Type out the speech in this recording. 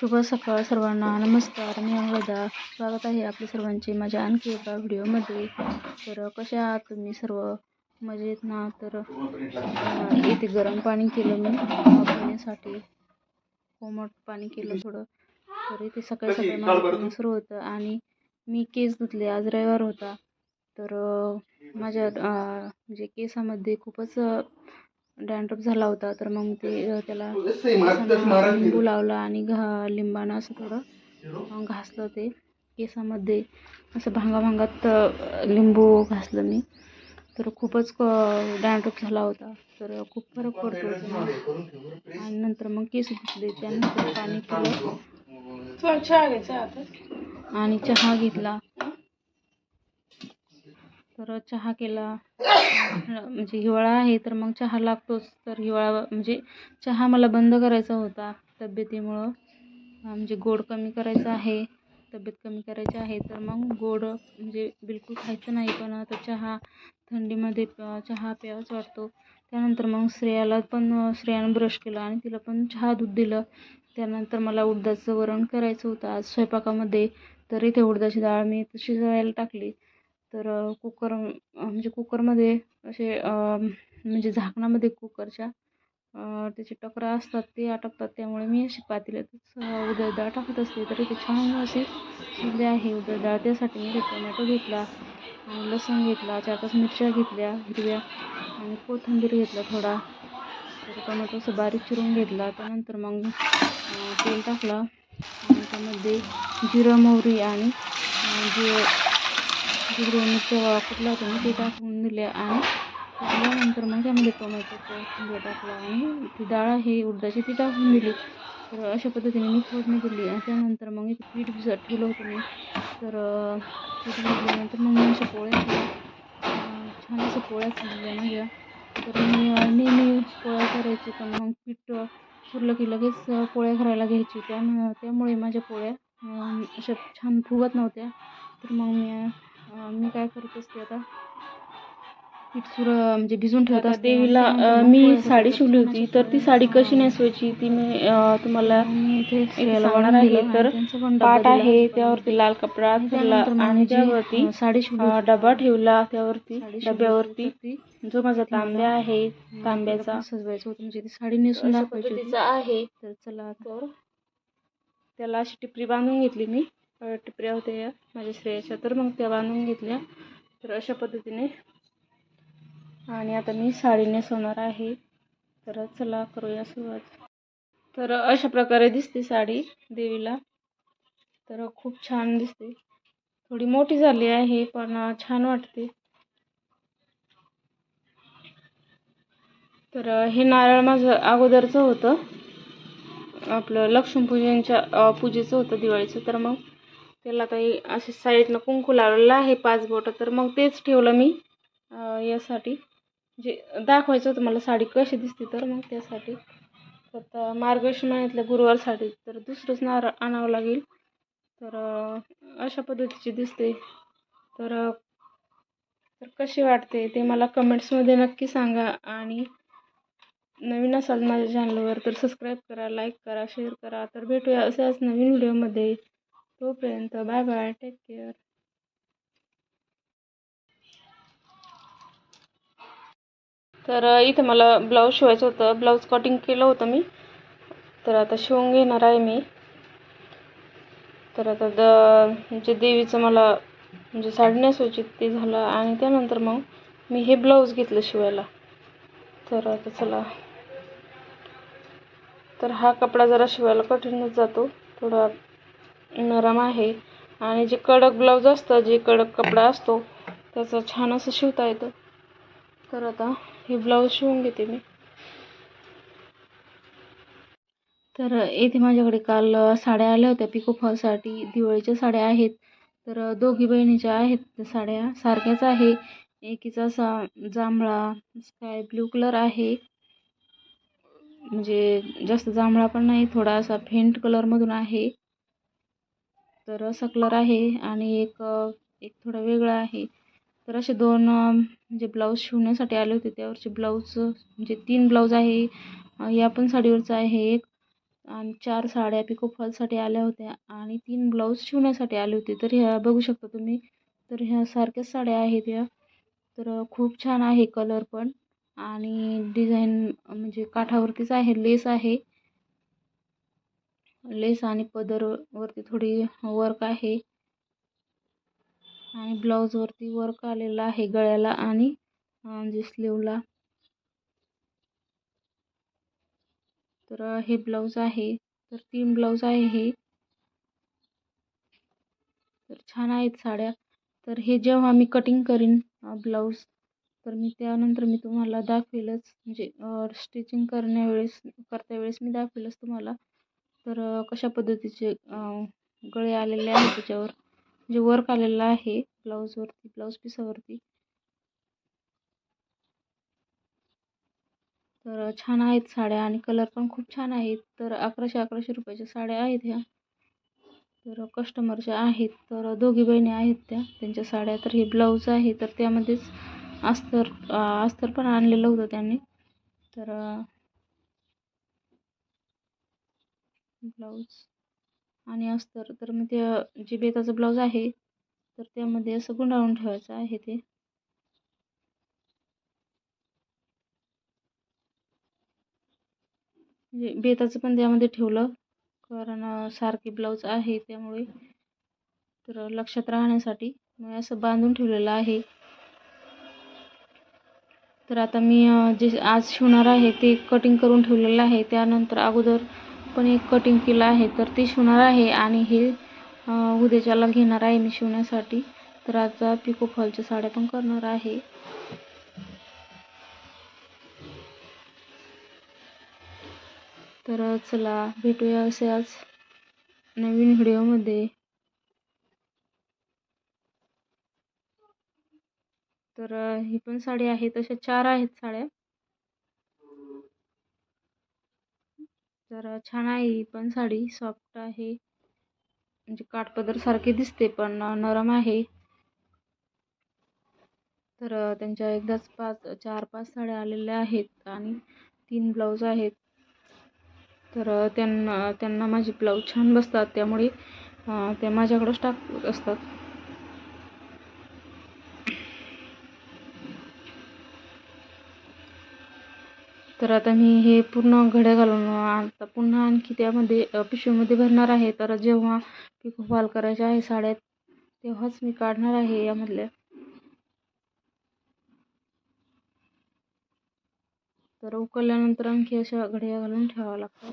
शुभ सकाळ सर्वांना. नमस्कार मी अनुराधा स्वागत आहे आपले सर्वांचे माझ्या आणखी एका व्हिडिओमध्ये. तर कशा आहात तुम्ही सर्व? मजेत ना? तर इथे गरम पाणी केलं मी. पिण्यासाठी कोमट पाणी केलं थोडं. तर इथे सकाळी सकाळी माझं सुरू होतं आणि मी केस धुतले. आज रविवार होता. तर माझ्या म्हणजे केसामध्ये खूपच डॅन्ड्रफ झाला होता तर मग ते त्याला लिंबू लावला आणि घा लिंबानं असं थोडं घासलं ते केसामध्ये. असं भांगाभांगात अं, लिंबू घासलं मी. तर खूपच डॅन्ड्रफ झाला होता. तर खूप फरक पडतो. आणि नंतर मग केस धुतले त्यानंतर पाणी केलं चहा घ्यायचा आता. आणि चहा घेतला. तर चहा केला. म्हणजे हिवाळा आहे तर मग चहा लागतोच. तर हिवाळा म्हणजे चहा मला बंद करायचा होता तब्येतीमुळं. म्हणजे गोड कमी करायचं आहे तब्येत कमी करायची आहे तर मग गोड म्हणजे बिलकुल खायचं नाही. पण आता चहा थंडीमध्ये चहा प्यावाच वाटतो. त्यानंतर मग श्रेयाला पण श्रेयानं ब्रश केला आणि तिला पण चहा दूध दिलं. त्यानंतर मला उडदाचं वरण करायचं होतं. आज स्वयंपाकामध्ये तरी ते उडदाची डाळ मी शिजवायला टाकली. तर कुकर म्हणजे कुकरमध्ये असे म्हणजे झाकणामध्ये कुकरच्या त्याचे टकरा असतात ते आटपतात. त्यामुळे मी अशी पातेल्यातच अ, डाळ टाकत असते. तर ते छान असे शिजले आहे. उडदाची डाळ त्यासाठी मी टोमॅटो घेतला आणि लसूण घेतला चार पाच मिरच्या घेतल्या हिरव्या आणि कोथिंबीर घेतला थोडा. तर टोमॅटो असं बारीक चिरून घेतला. त्यानंतर मग तेल टाकलं. आणि त्यामध्ये जिरं मोहरी आणि जे जिरं मिरच्या कुठला होत्या ना ते टाकून दिले आणि टाकल्यानंतर मग त्यामध्ये टोमॅटो कोथिंबीर टाकला आणि ती डाळ आहे उडदाची ती टाकून दिली. तर अशा पद्धतीने मी फोडणी दिली आणि त्यानंतर मग एक पीठ भिजत ठेवलं होतं मी. तर पीठ भिजल्यानंतर मग मी अशा पोळ्या छान अशा पोळ्या खाल्ल्या माझ्या. तर मी नेहमी पोळ्या करायची पण मग पीठ सुरलं की लगेच पोळ्या करायला घ्यायची. त्यामुळे त्यामुळे माझ्या पोळ्या अशा छान फुगत नव्हत्या. तर मग मी मी काय करत असते आता? सुर म्हणजे भिजून ठेवत असते. देवीला मी साडी. शिवली होती तर ती साडी कशी नेसवायची ती मी तुम्हाला मी इथे सांगणार आहे तर पाट आहे त्यावरती लाल कपडा आणि ठेवला त्यानंतर मग आणि जी, त्यावरती साडी शिवली डबा ठेवला त्यावरती डब्यावरती. जो माझा तांब्या आहे तांब्याचा. सजवायचं होतं म्हणजे ती साडी नेसून दाखवायची आहे. तर चला तर त्याला अशी टिपरी बांधून घेतली मी. टिपऱ्या होत्या या माझ्या श्रेयाच्या. तर मग त्या बांधून घेतल्या. तर अशा पद्धतीने. आणि आता मी साडीने सोनार आहे. तर चला करूया सुरुवात. तर अशा प्रकारे दिसते साडी देवीला. तर खूप छान दिसते. थोडी मोठी झाली आहे पण छान वाटते. तर हे नारळ माझं अगोदरचं होतं. आपलं लक्ष्मीपूजनच्या पूजेचं होतं दिवाळीचं. तर मग त्याला काही असे साईडनं कुंकू लावलेलं आहे पाच बोटं तर मग तेच ठेवलं मी यासाठी. जे दाखवायचं होतं मला साडी कशी दिसते तर मग त्यासाठी. तर आता मार्गशीर्ष महिन्यातल्या गुरुवारसाठी तर दुसरंच नारळ आणावं लागेल. तर अशा पद्धतीची दिसते. तर तर कशी वाटते ते मला कमेंट्समध्ये नक्की सांगा. आणि नवीन असाल माझ्या चॅनलवर तर सबस्क्राईब करा लाईक करा शेअर करा. तर भेटूया अशाच नवीन व्हिडिओमध्ये तोपर्यंत बाय बाय टेक केअर तर इथं मला ब्लाऊज शिवायचं होतं. ब्लाऊज कटिंग केलं होतं मी. तर आता शिवून घेणार आहे मी. तर आता द म्हणजे देवीचं मला म्हणजे साडी नेसवायची ते झालं आणि त्यानंतर मग मी हे ब्लाऊज घेतलं शिवायला. तर आता चला. तर हा कपडा जरा शिवायला कठीणच जातो. थोडा नरम आहे. आणि जे कडक ब्लाऊज असतं जे कडक कपडा असतो त्याचं छान असं शिवता येतं. तर आता हे ब्लाऊज शिवून घेते मी. तर येथे माझ्याकडे काल साड्या आल्या होत्या. पिको फॉलसाठी दिवाळीच्या साड्या आहेत. तर दोघी बहिणीच्या आहेत. त्या साड्या सारख्याच आहे. एकीचा असा जांभळा स्काय ब्ल्यू कलर आहे. म्हणजे जास्त जांभळा पण नाही थोडासा फेंट कलरमधून आहे. तर असा कलर आहे आणि एक एक थोडा वेगळा आहे. तर असे दोन म्हणजे ब्लाऊज शिवण्यासाठी आले होते त्यावरचे ब्लाऊज म्हणजे तीन ब्लाऊज आहे. या पण साडीवरचं आहे एक. आणि चार साड्या पिको फॉलसाठी आल्या होत्या. आणि तीन ब्लाऊज शिवण्यासाठी आले होते. तर ह्या बघू शकता तुम्ही. तर ह्या सारख्याच साड्या आहेत या. तर खूप छान आहे कलर पण. आणि डिझाईन म्हणजे काठावरतीच आहे लेस आहे. लेस आणि पदर वरती थोडी वर्क आहे. आणि ब्लाऊजवरती वर्क आलेला आहे गळ्याला आणि म्हणजे स्लीवला तर हे ब्लाऊज आहे. तर तीन ब्लाऊज आहे हे. तर छान आहेत साड्या. तर हे जेव्हा मी कटिंग करीन ब्लाऊज तर मी त्यानंतर मी तुम्हाला दाखवेलच. म्हणजे स्टिचिंग करण्यावेळेस करता वेळेस मी दाखवेलच तुम्हाला. तर कशा पद्धतीचे गळे आलेले आहेत त्याच्यावर? जे वर्क आलेलं आहे ब्लाऊजवरती ब्लाऊज पिसावरती तर छान आहेत साड्या आणि कलर पण खूप छान आहेत. तर अकराशे अकराशे रुपयाच्या साड्या आहेत ह्या. तर कस्टमरच्या आहेत तर दोघी बहिणी आहेत त्या. त्यांच्या साड्या तर हे ब्लाऊज आहे तर त्यामध्येच अस्तर अस्तर पण आणलेलं होतं त्यांनी. तर ब्लाऊज. आणि अस्तर तर मग ते जे बेताचं ब्लाऊज आहे तर त्यामध्ये असं गुंडाळून ठेवायचं आहे ते. म्हणजे बेताचं पण त्यामध्ये ठेवलं कारण सारखे ब्लाऊज आहे त्यामुळे. तर लक्षात राहण्यासाठी मी असं बांधून ठेवलेलं आहे. तर आता मी जे आज शिवणार आहे ते कटिंग करून ठेवलेलं आहे. त्यानंतर अगोदर पण एक कटिंग केलं आहे तर ती शिवणार आहे आणि हे उद्याच्याला घेणार आहे मी शिवण्यासाठी. तर आता पिको फॉलच्या साड्या पण करणार आहे. तर चला भेटूया अशाच नवीन व्हिडिओमध्ये. तर ही पण साडी आहे तशा चार आहेत साड्या. तर छान आहे ही पण साडी. सॉफ्ट आहे. म्हणजे काठपदरसारखी दिसते पण नरम आहे. तर त्यांच्या एकदाच पाच चार पाच साड्या आलेल्या आहेत आणि तीन ब्लाऊज आहेत. तर त्यांना त्यांना माझे ब्लाऊज छान बसतात. त्यामुळे त्या माझ्याकडंच टाकत असतात. तर आता मी हे पूर्ण घड्या घालून आता पुन्हा आणखी त्यामध्ये पिशवीमध्ये भरणार आहे. तर जेव्हा पिको फॉल करायचे आहे साड्यात तेव्हाच मी काढणार आहे यामधल्या तर उकळल्यानंतर आणखी अशा घड्या घालून ठेवावं लागतात.